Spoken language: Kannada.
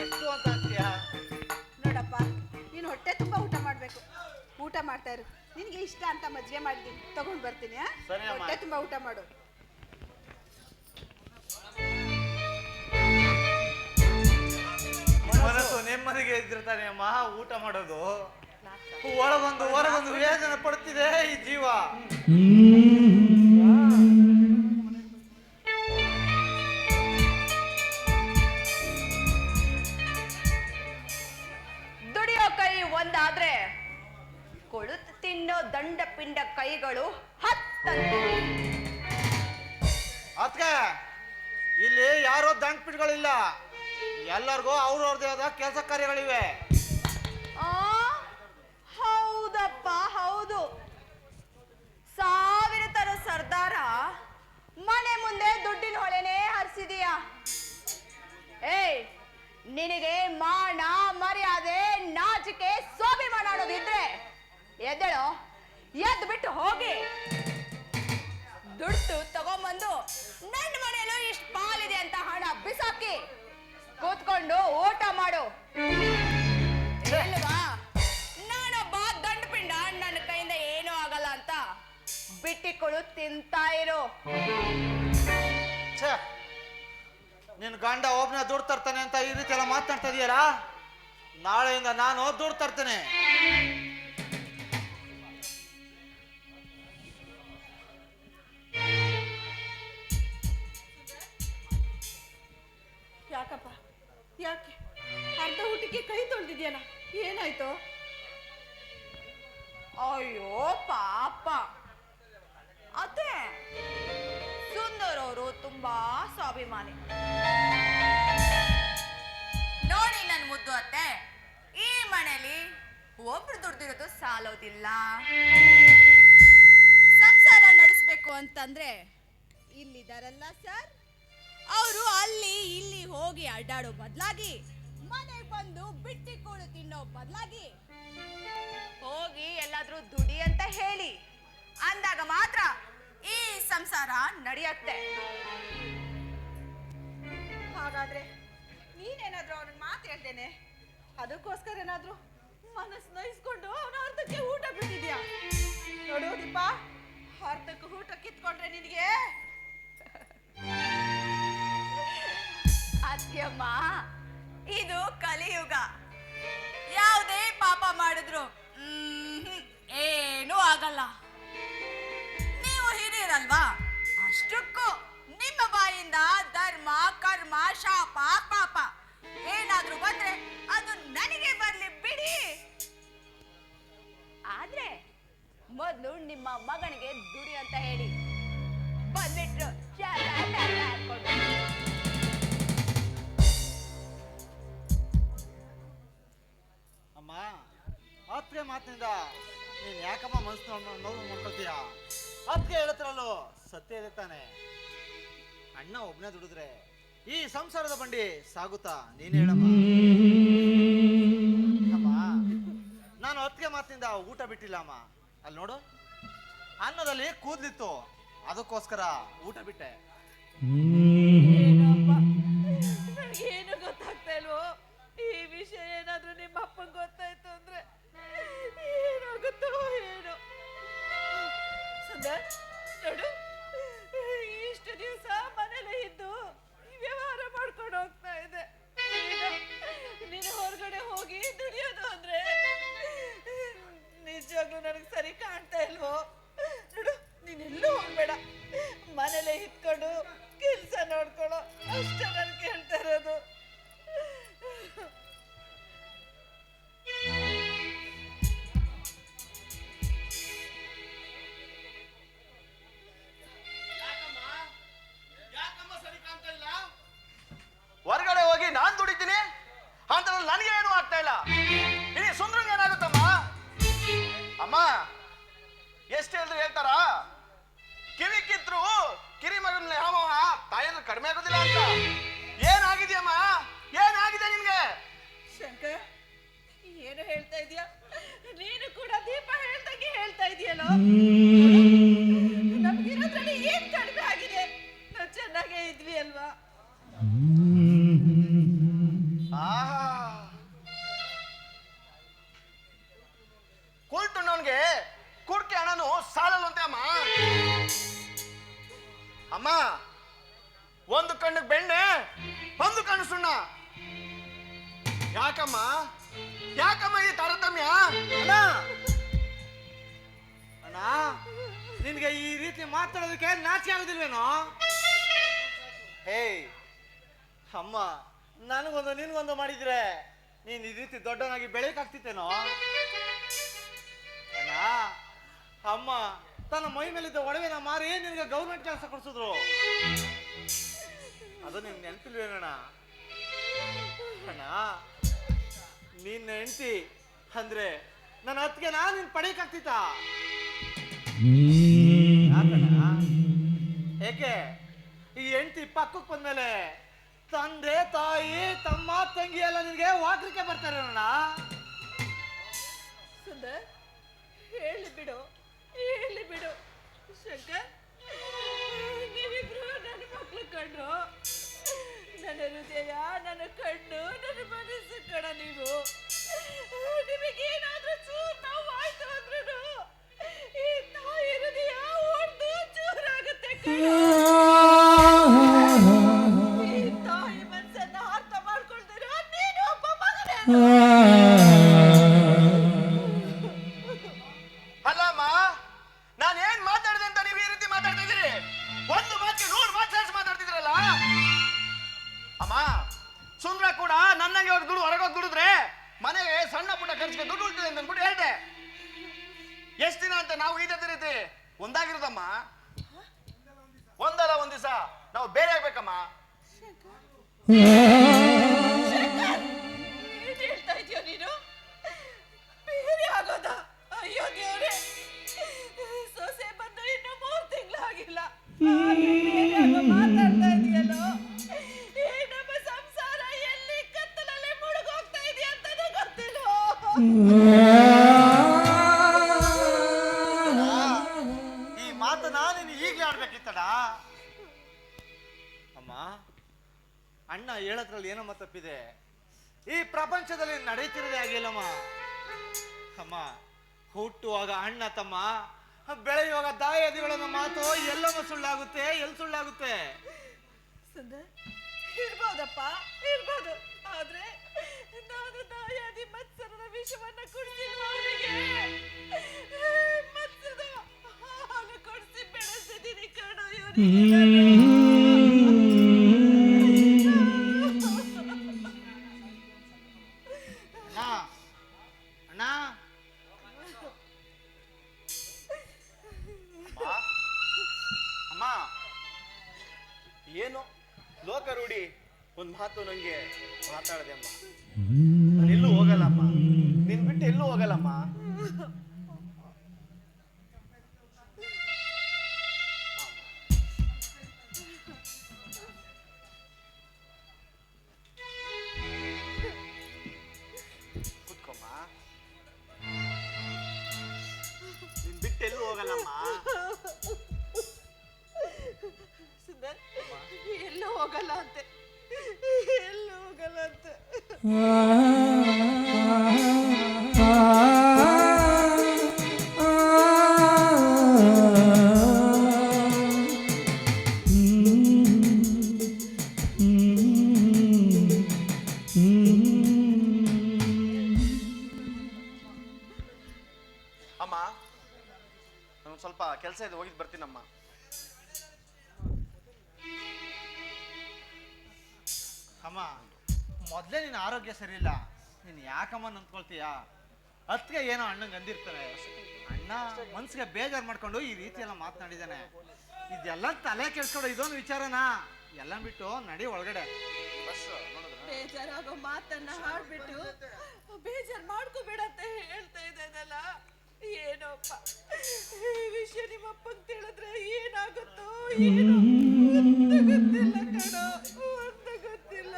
ಎಷ್ಟು ಅಂತ ಅಂತೀಯ? ನೋಡಪ್ಪ ನೀನು ಹೊಟ್ಟೆ ತುಂಬ ಊಟ ಮಾಡಬೇಕು. ಊಟ ಮಾಡ್ತಾ ಇರು. ನಿನಗೆ ಇಷ್ಟ ಅಂತ ಮಜ್ಜಿಗೆ ಮಾಡಿದ್ದೀನಿ. ತಗೊಂಡು ಬರ್ತೀನಿ ಆ? ಸರಿ ಅಮ್ಮ. ಹೊಟ್ಟೆ ತುಂಬ ಊಟ ಮಾಡು. ಮನಸ್ಸು ನೆಮ್ಮದಿಗೆ ಇದ್ದಿರ್ತಾನೆ ಅಮ್ಮ. ಊಟ ಮಾಡೋದು. ಒಳಗೊಂದು ಹೊರಗೊಂದು ವೇದನೆ ಪಡ್ತಿದೆ ಈ ಜೀವ. ದುಡಿಯೋ ಕೊಳುತು ದಂಡ ಪಿಂಡ ಕೈಗಳು ಹತ್ತಂತೆ. ಅದ್ಕ ಇಲ್ಲಿ ಯಾರೋ ಪಿಂಡಗಳಿಲ್ಲ ಎಲ್ಲರಿಗೂ ಅವ್ರವ್ರದೇ ಆದ ಕೆಲಸ ಕಾರ್ಯಗಳಿವೆ. ಆ ಹೌದಪ್ಪ ಹೌದು. ಸಾವಿರ ತರ ಸರ್ದಾರ ಬಿಟ್ಟಿಕೊಳು ತಿಂತಾ ಇರು. ಛೇ ನಿನ್ ಗಂಡ ಒಬ್ಬನ ದುಡ್ಡು ತರ್ತಾನೆ ಅಂತ ಈ ರೀತಿ ಎಲ್ಲ ಮಾತಾಡ್ತಾ ಇದೀಯಲ್ಲ ನಾಳೆಯಿಂದ ನಾನು ದುಡ್ಡು ತರ್ತೇನೆ. ಯಾಕಪ್ಪ? ಯಾಕೆ? ಅರ್ಧ ಊಟಕ್ಕೆ ಕೈ ತೊಳೆದಿದ್ಯಾನ ಏನಾಯ್ತು? ಅಯ್ಯೋ ನೋಡಿ ಅತ್ತೆ. ಈ ಮನೇಲಿ ಒಬ್ರು ದುಡ್ದಿರೋದು ಸಾಲೋದಿಲ್ಲ. ಸಂಸಾರ ನಡೆಸ್ಬೇಕು ಅಂತಂದ್ರೆ ಇಲ್ಲಿದಾರಲ್ಲ ಸರ್? ಅವರು ಅಲ್ಲಿ ಇಲ್ಲಿ ಹೋಗಿ ಅಡ್ಡಾಡೋ ಬದಲಾಗಿ, ಮನೆಗೆ ಬಂದು ಬಿಟ್ಟಿ ಕೂಳು ತಿನ್ನೋ ಬದಲಾಗಿ. ಹೋಗಿ ಎಲ್ಲಾದ್ರೂ ದುಡಿ ಅಂತ ಹೇಳಿ, ಅಂದಾಗ ಮಾತ್ರ ಈ ಸಂಸಾರ ನಡೆಯತ್ತೆ. ಹಾಗಾದ್ರೆ ನೀನೇನಾದ್ರೂ ಅವನಿಗೆ ಮಾತು ಹೇಳ್ತೇನೆ ಅದಕ್ಕೋಸ್ಕರ ಏನಾದ್ರೂ ಮನಸ್ಸು ನೋಯಿಸ್ಕೊಂಡು ಅವನ ಅರ್ಧಕ್ಕೆ ಊಟ ಬಿಟ್ಟಿದ್ಯಾ? ನೋಡು ದೀಪ, ಅರ್ಧಕ್ಕೆ ಊಟ ಕಿತ್ಕೊಂಡ್ರೆ ನಿನಗೆ? ಅತ್ಯಮ್ಮ ಇದು ಕಲಿಯುಗ. ಯಾವುದೇ ಪಾಪ ಮಾಡಿದ್ರು ಏನು ಆಗಲ್ಲ. ನೀವು ಹಿರಿಯರಲ್ವಾ? ಅಷ್ಟಕ್ಕೂ ನಿಮ್ಮ ಬಾಯಿಂದ ಧರ್ಮ, ಕರ್ಮ, ಶಾಪ ಏನಾದ್ರೂ ಬಂದ್ರೆ ಅದು ನನಗೆ ಬರ್ಲಿ ಬಿಡಿ. ಆದ್ರೆ ಮೊದಲು ನಿಮ್ಮ ಮಗನಿಗೆ ದುಡಿ ಅಂತ ಹೇಳಿ. ಬಂದ್ಬಿಟ್ರು. ಅಮ್ಮ ಆತ್ರೆ ಮಾತಿನಿಂದ ನೀನ್ ಯಾಕಮ್ಮ ಮನಸ್ಸು ನೋವು ಮಾಡ್ಕೊತೀಯ ಅತ್ತಿಗೆ ಹೇಳ್ತಾರಲ್ಲೋ, ಸತ್ಯ ಇದೆ ತಾನೆ. ಅಣ್ಣ ಒಬ್ನೇ ದುಡಿದ್ರೆ ಈ ಸಂಸಾರದ ಬಂಡಿ ಸಾಗುತ್ತಾ? ನೀನ್ ಹೇಳಮ್ಮ. ನಾನು ಅತ್ತಿಗೆ ಮಾತಿನಿಂದ ಊಟ ಬಿಟ್ಟಿಲ್ಲ ಅಮ್ಮ. ಅಲ್ಲಿ ನೋಡು, ಅನ್ನದಲ್ಲಿ ಕೂದ್ಲಿತ್ತು. ಅದಕ್ಕೋಸ್ಕರ ಊಟ ಬಿಟ್ಟೆ. ಅಂತ. ಏನಾಗಿದೆಯಮ್ಮ? ಏನಾಗಿದೆ ನಿನ್ಗೆ? ಶಂಕರ್ ಏನು ಹೇಳ್ತಾ ಇದೀಯಾ? ನೀನು ಕೂಡ ದೀಪ ಹೇಳ್ದಂಗೆ ಹೇಳ್ತಾ ಇದೆಯಲ್ಲ? ನಮ್ಗಿರೋದ್ರಲ್ಲಿ ಏನ್ ಕಡಿಮೆ ಆಗಿದೆ? ನಾವು ಚೆನ್ನಾಗೇ ಇದ್ವಿ ಅಲ್ವಾ? ಕುಲ್ಟುಣ್ಣವನ್ಗೆ ಕುಡ್ಕೆ ಹಣನು ಸಾಲಲ್ಲ ಅಂತೆ ಅಮ್ಮ. ಅಮ್ಮ ಮೂರು ಕಣ್ಣು ಸುಣ್ಣ. ಯಾಕಮ್ಮ? ಯಾಕಮ್ಮ ಈ ತಾರತಮ್ಯ? ಅಣ್ಣ! ಅಣ್ಣ, ನಿನ್ಗೆ ಈ ರೀತಿ ಮಾತಾಡೋದಕ್ಕೆ ನಾಚಿ ಆಗುದಿಲ್ವೇನೋ? ಹೇ ಅಮ್ಮ, ನನಗೊಂದು, ನಿನ್ಗೊಂದು ಮಾಡಿದ್ರೆ ನೀನ್ ಈ ರೀತಿ ದೊಡ್ಡನಾಗಿ ಬೆಳೆಯಕ್ಕಾಗ್ತಿತ್ತೇನೋ ಅಣ್ಣ, ಅಮ್ಮ, ತನ್ನ ಮೈ ಮೇಲಿದ್ದ ಒಡವೆನ ಮಾರಿ ನಿನಗೆ ಗೌರ್ಮೆಂಟ್ ಕೆಲಸ ಕೊಡ್ಸಿದ್ರು. ಅದು ನಿನ್ ನೆನಪಿಲ್ವೇನಣ್ಣ ನಿನ್ನ ಹೆಂಡತಿ ಅಂದ್ರೆ ನನ್ನ ಅತ್ತಿಗೆ ನಾನು ನಿನ್ ಪಡೆಯಕ್ಕಾಗ್ತಿತ್ತ ಏಕೆ? ಈ ಹೆಂಡತಿ ಪಕ್ಕಕ್ಕೆ ಬಂದ್ಮೇಲೆ ತಂದೆ, ತಾಯಿ, ತಮ್ಮ, ತಂಗಿ ಎಲ್ಲ ನಿನ್ಗೆ ವಾಕ್ರಿಕೆ ಬರ್ತಾರೆ ಅಣ್ಣ? ಸುಂದರ್, ಹೇಳಿ ಬಿಡು ಹೇಳಿ ಬಿಡು, ಶಂಕರ್. ಹೃದಯ ನನ್ನ ಕಣ್ಣು, ನನ್ನ ಮನಸ್ಸು ಕಣ ನೀವು. ನಿಮಗೇನಾದ್ರೂ ಚೂರು ಆಯ್ತು ಅಂದ್ರೂ ಈ ತಾಯಿ ಹೃದಯ ಒಂದು ಚೂರಾಗುತ್ತೆ ಕಣ. ಹೋಗಿ ದುಡಿದ್ರೆ ಮನೆಗೆ ಸಣ್ಣ ಪುಟ್ಟ ಖರ್ಚಿಗೆ ದುಡ್ಡು ಉಳ್ತದೆ ಅಂತ ಅಂದ್ಬಿಟ್ಟು ಎಷ್ಟು ದಿನ ಅಂತ ನಾವು ಇದೇ ರೀತಿ ಒಂದಾಗಿರೋದಮ್ಮ. ಒಂದಲ್ಲ ಒಂದ್ ದಿವಸ. ನಾವು ಬೇರೆ ಆಗ್ಬೇಕಮ್ಮ. ಈ ನಾನು ಈಗಲೇ ಆಡ್ಬೇಕಿತ್ತಡ. ಅಮ್ಮ, ಅಣ್ಣ ಹೇಳೋದ್ರಲ್ಲಿ ಏನಮ್ಮ ತಪ್ಪಿದೆ ಈ ಪ್ರಪಂಚದಲ್ಲಿ ನಡೀತಿರೋದೇ ಆಗಿಲ್ಲಮ್ಮ ಅಮ್ಮ, ಹುಟ್ಟುವಾಗ ಅಣ್ಣ ತಮ್ಮ, ಬೆಳೆಯುವಾಗ ದಾಯಾದಿಗಳನ್ನ ಮಾತು ಎಲ್ಲಮ್ಮ ಸುಳ್ಳಾಗುತ್ತೆ ಎಲ್ಲಿ ಸುಳ್ಳಾಗುತ್ತೆ? ಇರ್ಬೋದಪ್ಪ, ಇರ್ಬೋದು. ಆದ್ರೆ ನಾನು ದಾಯಾದಿ ಮತ್ಸರದ ವಿಷವನ್ನ ಕುಡಿದಿಲ್ಲ ಏನು? ಲೋಕ ರೂಢಿ. ಒಂದ್ ಮಾತು ನಂಗೆ ಮಾತಾಡದೆ ಅಮ್ಮ. ಎಲ್ಲೂ ಹೋಗಲ್ಲಮ್ಮ. ನಿನ್ ಬಿಟ್ಟು ಎಲ್ಲೂ ಹೋಗಲ್ಲಮ್ಮ. ಹೋಗಲ್ಲಮ್ಮ. ಸುಂದರ್ ಎಲ್ಲೂ ಹೋಗಲ್ಲ ಅಂತೆ. ಎಲ್ಲೂ ಹೋಗಲ್ಲ ಅಂತೆ. ಬರ್ತೀನಮ್ಮ ಅಮ್ಮ ಮೊದಲೇ ನಿನ್ನ ಆರೋಗ್ಯ ಸರಿ ಇಲ್ಲ ನೀನು ಯಾಕಮ್ಮ ನಂತ್ಕೊಳ್ತೀಯ ಅದಕ್ಕೆ ಏನೋ ಅಣ್ಣಂಗೆ ಅಂದಿರ್ತಾರೆ. ಅಣ್ಣ ಮನ್ಸಿಗೆ ಬೇಜಾರು ಮಾಡ್ಕೊಂಡು ಈ ರೀತಿ ಎಲ್ಲ ಮಾತನಾಡಿದ್ದಾನೆ. ಇದೆಲ್ಲ ತಲೆ ಕೆಡ್ಸ್ಕೊಡು ಇದೊಂದು ವಿಚಾರನಾ? ಎಲ್ಲ ಬಿಟ್ಟು ನಡಿ ಒಳಗಡೆ. ಬೇಜಾರಾಗೋ ಮಾತನ್ನ ಹಾಡ್ಬಿಟ್ಟು ಏನೋ? ಗೊತ್ತಿಲ್ಲ ಕಣೋ. ಗೊತ್ತಿಲ್ಲ.